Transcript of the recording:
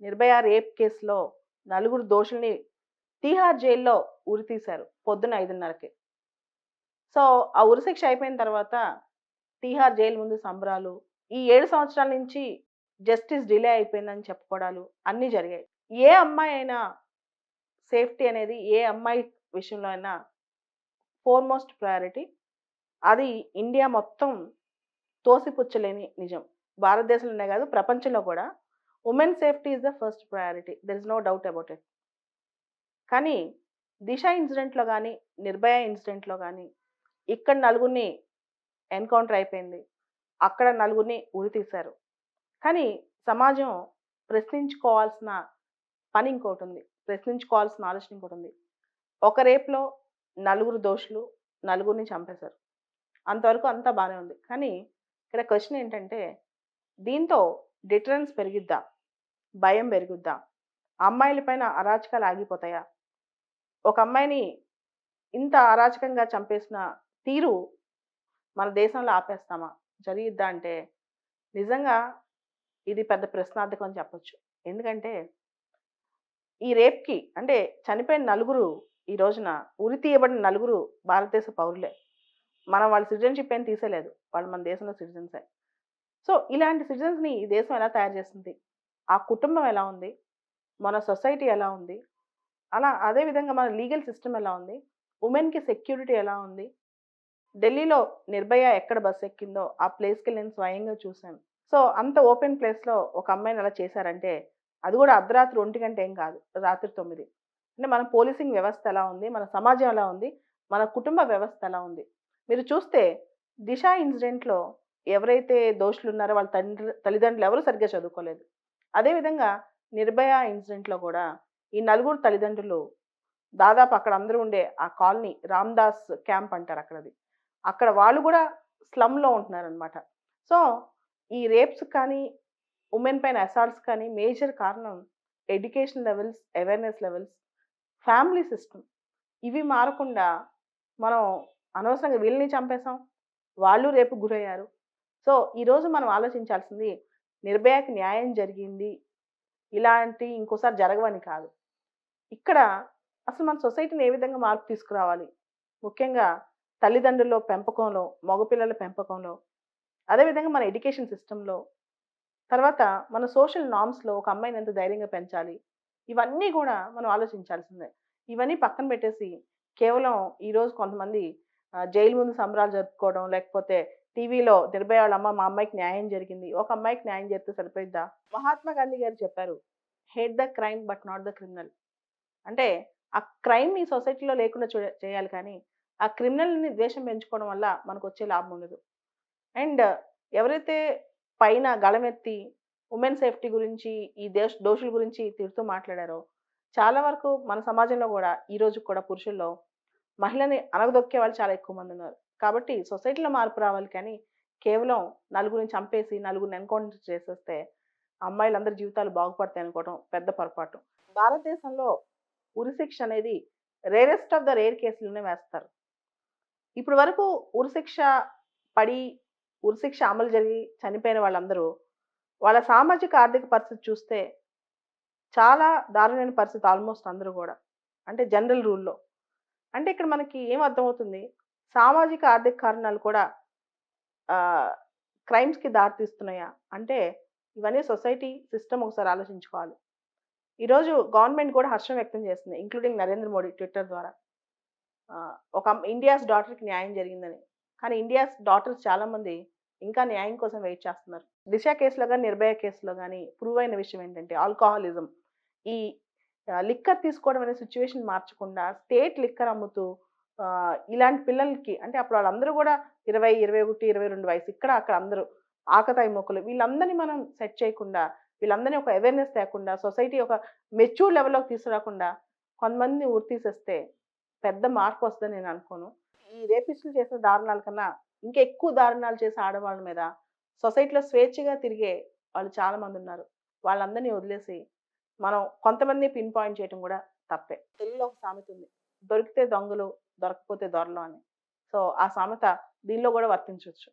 Nirbhaya rape కేసులో నలుగురు దోషుల్ని తీహార్ జైల్లో ఉరి తీశారు పొద్దున ఐదున్నరకి. సో ఆ ఉరిశిక్ష అయిపోయిన తర్వాత తీహార్ జైలు ముందు సంబరాలు ఈ ఏడు సంవత్సరాల నుంచి జస్టిస్ డిలే అయిపోయిందని చెప్పుకోవడాలు అన్నీ జరిగాయి. ఏ అమ్మాయి అయినా సేఫ్టీ అనేది ఏ అమ్మాయి విషయంలో అయినా ఫోర్మోస్ట్ ప్రయారిటీ. అది ఇండియా మొత్తం తోసిపుచ్చలేని నిజం. భారతదేశంలోనే కాదు ప్రపంచంలో కూడా. Women safety is the first priority. There is no doubt about it కానీ దిశ ఇన్సిడెంట్లో కానీ నిర్భయ ఇన్సిడెంట్లో కానీ ఇక్కడ నలుగురిని ఎన్కౌంటర్ అయిపోయింది. అక్కడ నలుగురిని ఉరి తీశారు. కానీ సమాజం ప్రశ్నించుకోవాల్సిన పని ఇంకోటి ఉంది. ప్రశ్నించుకోవాల్సిన ఆలోచన ఇంకోటి ఉంది. ఒక రేపులో నలుగురు దోషులు నలుగురిని చంపేశారు. అంతవరకు అంతా బాగానే ఉంది. కానీ ఇక్కడ క్వశ్చన్ ఏంటంటే దీంతో డిటరెన్స్ పెరిగిద్దా? భయం పెరుగుద్దా? అమ్మాయిల పైన అరాచకాలు ఆగిపోతాయా? ఒక అమ్మాయిని ఇంత అరాచకంగా చంపేసిన తీరు మన దేశంలో ఆపేస్తామా? జరిగిద్దా అంటే నిజంగా ఇది పెద్ద ప్రశ్నార్థకం అని చెప్పచ్చు. ఎందుకంటే ఈ రేప్కి అంటే చనిపోయిన నలుగురు ఈ రోజున ఉరి తీయబడిన నలుగురు భారతదేశ పౌరులే. మనం వాళ్ళ సిటిజన్షిప్ ఏం తీసేయలేదు వాళ్ళు మన దేశంలో సిటిజన్సే. సో ఇలాంటి సిటిజన్స్ని ఈ దేశం ఎలా తయారు చేస్తుంది? ఆ కుటుంబం ఎలా ఉంది? మన సొసైటీ ఎలా ఉంది? అలా అదేవిధంగా మన లీగల్ సిస్టమ్ ఎలా ఉంది? ఉమెన్కి సెక్యూరిటీ ఎలా ఉంది? ఢిల్లీలో నిర్భయ ఎక్కడ బస్సు ఎక్కిందో ఆ ప్లేస్కి నేను స్వయంగా చూశాను. సో అంత ఓపెన్ ప్లేస్లో ఒక అమ్మాయిని అలా చేశారంటే అది కూడా అర్ధరాత్రి ఒంటి గంట ఏం కాదు రాత్రి తొమ్మిది. అంటే మన పోలీసింగ్ వ్యవస్థ ఎలా ఉంది? మన సమాజం ఎలా ఉంది? మన కుటుంబ వ్యవస్థ ఎలా ఉంది? మీరు చూస్తే దిశ ఇన్సిడెంట్లో ఎవరైతే దోషులు ఉన్నారో వాళ్ళ తండ్రి తల్లిదండ్రులు ఎవరు సరిగ్గా చదువుకోలేదు. అదేవిధంగా నిర్భయ ఇన్సిడెంట్లో కూడా ఈ నలుగురు తల్లిదండ్రులు దాదాపు అక్కడ అందరూ ఉండే ఆ కాలనీ రామ్దాస్ క్యాంప్ అంటారు అక్కడది. అక్కడ వాళ్ళు కూడా స్లమ్లో ఉంటున్నారనమాట సో ఈ రేప్స్ కానీ ఉమెన్ పైన అసాల్ట్స్ కానీ మేజర్ కారణం education levels awareness levels family system. ఇవి మారకుండా మనం అనవసరంగా వీళ్ళని చంపేశాం వాళ్ళు రేపు గురయ్యారు సో ఈరోజు మనం ఆలోచించాల్సింది నిర్భయకి న్యాయం జరిగింది. ఇలాంటి ఇంకోసారి జరగవని కాదు. ఇక్కడ అసలు మన సొసైటీని ఏ విధంగా మార్పు తీసుకురావాలి? ముఖ్యంగా తల్లిదండ్రుల పెంపకంలో మగపిల్లల పెంపకంలో అదేవిధంగా మన ఎడ్యుకేషన్ సిస్టంలో. తర్వాత మన సోషల్ నామ్స్లో ఒక అమ్మాయిని ఎంత ధైర్యంగా పెంచాలి? ఇవన్నీ కూడా మనం ఆలోచించాల్సిందే. ఇవన్నీ పక్కన పెట్టేసి కేవలం ఈరోజు కొంతమంది జైలు ముందు సంబరాలు జరుపుకోవడం లేకపోతే టీవీలో నిర్భయ వాళ్ళ అమ్మ మా అమ్మాయికి న్యాయం జరిగింది. ఒక అమ్మాయికి న్యాయం జరిగితే సరిపోయిద్దా? మహాత్మా గాంధీ గారు చెప్పారు hate the crime but not the criminal అంటే ఆ క్రైమ్ ఈ సొసైటీలో లేకుండా చేయాలి కానీ ఆ క్రిమినల్ని ద్వేషం పెంచుకోవడం వల్ల మనకు వచ్చే లాభం ఉండదు. అండ్ ఎవరైతే పైన గళమెత్తి ఉమెన్ సేఫ్టీ గురించి ఈ దేశ దోషుల గురించి తిడుతూ మాట్లాడారో చాలా వరకు మన సమాజంలో కూడా ఈ రోజు కూడా పురుషుల్లో మహిళని అనగదొక్కే వాళ్ళు చాలా ఎక్కువ మంది ఉన్నారు. కాబట్టి సొసైటీలో మార్పు రావాలి కానీ కేవలం నలుగురిని చంపేసి నలుగురిని ఎన్కౌంటర్ చేసేస్తే అమ్మాయిలందరి జీవితాలు బాగుపడతాయి అనుకోవడం పెద్ద పొరపాటు. భారతదేశంలో ఉరిశిక్ష అనేది రేరెస్ట్ ఆఫ్ ద రేర్ కేసులోనే వేస్తారు. ఇప్పటి వరకు ఉరిశిక్ష పడి ఉరిశిక్ష అమలు జరిగి చనిపోయిన వాళ్ళందరూ వాళ్ళ సామాజిక ఆర్థిక పరిస్థితి చూస్తే చాలా దారుణమైన పరిస్థితి ఆల్మోస్ట్ అందరూ కూడా. అంటే జనరల్ రూల్లో. అంటే ఇక్కడ మనకి ఏం అర్థమవుతుంది? సామాజిక ఆర్థిక కారణాలు కూడా క్రైమ్స్కి దారితీస్తున్నాయా? అంటే ఇవన్నీ సొసైటీ సిస్టమ్ ఒకసారి ఆలోచించుకోవాలి. ఈరోజు గవర్నమెంట్ కూడా హర్షం వ్యక్తం చేస్తుంది ఇంక్లూడింగ్ నరేంద్ర మోడీ ట్విట్టర్ ద్వారా. ఒక ఇండియాస్ డాటర్కి న్యాయం జరిగిందని. కానీ ఇండియాస్ డాటర్స్ చాలామంది ఇంకా న్యాయం కోసం వెయిట్ చేస్తున్నారు. దిశ కేసులో కానీ నిర్భయ కేసులో కానీ ప్రూవ్ అయిన విషయం ఏంటంటే ఆల్కహాలిజం ఈ లిక్కర్ తీసుకోవడం అనే సిచ్యువేషన్ మార్చకుండా స్టేట్ లిక్కర్ అమ్ముతూ ఇలాంటి పిల్లలకి అంటే అప్పుడు వాళ్ళందరూ కూడా ఇరవై ఇరవై ఒకటి ఇరవై రెండు వయసు ఇక్కడ అక్కడ అందరూ ఆకతాయి మొక్కలు. వీళ్ళందరినీ మనం సెట్ చేయకుండా వీళ్ళందరినీ ఒక అవేర్నెస్ తేకుండా సొసైటీ ఒక మెచ్యూర్ లెవెల్లోకి తీసుకురాకుండా కొంతమందిని ఊరు తీసేస్తే పెద్ద మార్పు వస్తుందని నేను అనుకోను. ఈ రేపిస్టులు చేసిన దారుణాల కన్నా ఇంకా ఎక్కువ దారుణాలు చేసే ఆడవాళ్ళ మీద సొసైటీలో స్వేచ్ఛగా తిరిగే వాళ్ళు చాలామంది ఉన్నారు. వాళ్ళందరినీ వదిలేసి మనం కొంతమంది పిన్ పాయింట్ చేయడం కూడా తప్పే. తెలుగులో ఒక సామెత ఉంది. దొరికితే దొంగలు దొరకపోతే దొరలు అని సో ఆ సామెత దీనిలో కూడా వర్తించవచ్చు